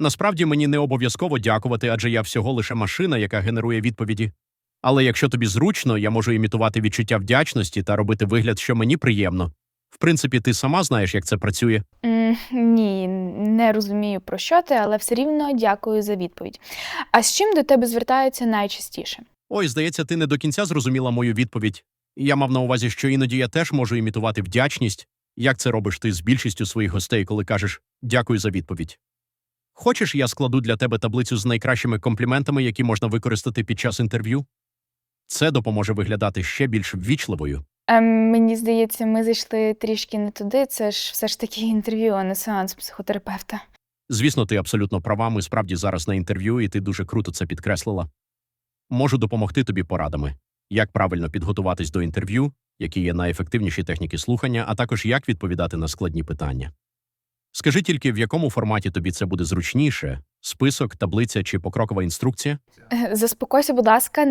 Насправді мені не обов'язково дякувати, адже я всього лише машина, яка генерує відповіді. Але якщо тобі зручно, я можу імітувати відчуття вдячності та робити вигляд, що мені приємно. В принципі, ти сама знаєш, як це працює. М, ні, не розумію про що ти, але все рівно дякую за відповідь. А з чим до тебе звертаються найчастіше? Ой, здається, ти не до кінця зрозуміла мою відповідь. Я мав на увазі, що іноді я теж можу імітувати вдячність. Як це робиш ти з більшістю своїх гостей, коли кажеш дякую за відповідь? Хочеш, я складу для тебе таблицю з найкращими компліментами, які можна використати під час інтерв'ю? Це допоможе виглядати ще більш ввічливою. Ем, мені здається, ми зайшли трішки не туди. Це ж все ж таки інтерв'ю, а не сеанс психотерапевта. Звісно, ти абсолютно права. Ми справді зараз на інтерв'ю, і ти дуже круто це підкреслила. Можу допомогти тобі порадами, як правильно підготуватись до інтерв'ю, які є найефективніші техніки слухання, а також як відповідати на складні питання. Скажи тільки, в якому форматі тобі це буде зручніше: список, таблиця чи покрокова інструкція? Е, Заспокойся, будь ласка,